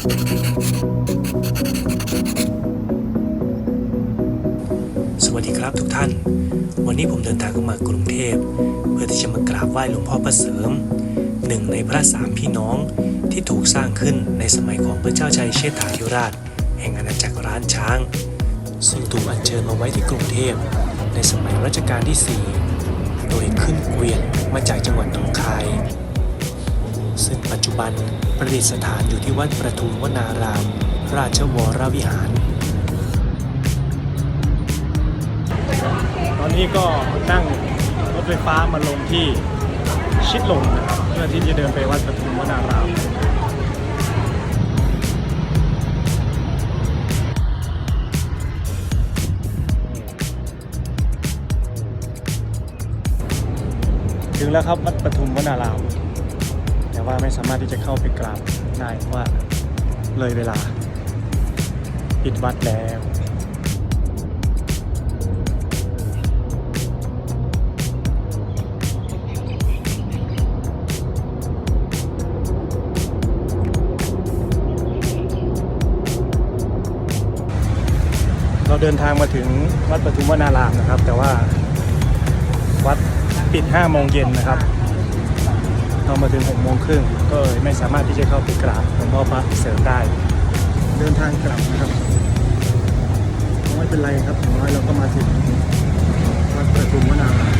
สวัสดีครับทุกท่าน วันนี้ผมเดินทางเข้ามากรุงเทพ เพื่อที่จะมากราบไหว้หลวงพ่อพระเสริม หนึ่งในพระสามพี่น้องที่ถูกสร้างขึ้นในสมัยของพระเจ้าชัยเชษฐาธิราช แห่งอาณาจักรร้านช้าง ซึ่งถูกอัญเชิญมาไว้ที่กรุงเทพ ในสมัยรัชกาลที่ 4 โดยขึ้นเกวียนมาจากจังหวัดหนองคา จจุบันประดิษฐานอยู่ที่วัดประทุมวนาราม ราชวรวิหาร ตอนนี้ก็นั่งรถไฟฟ้ามาลงที่ชิดลมนะครับเพื่อที่จะเดินไปวัดประทุมวนารามถึงแล้วครับวัดปทุมวนาราม แต่ว่าไม่สามารถที่จะเข้าไปกราบได้เพราะว่าเลยเวลาปิดวัดแล้วเราเดินทางมาถึงวัดปทุมวนารามนะครับ แต่ว่าวัดปิด5โมงเย็นนะครับ เรามาถึง6โมงครึ่งก็ไม่สามารถที่จะเข้าไปกราบหลวงพ่อพระเสริมได้ เดินทางกลับนะครับไม่เป็นไรครับอย่างน้อยเราก็มาถึงวัดประทุมวนาราม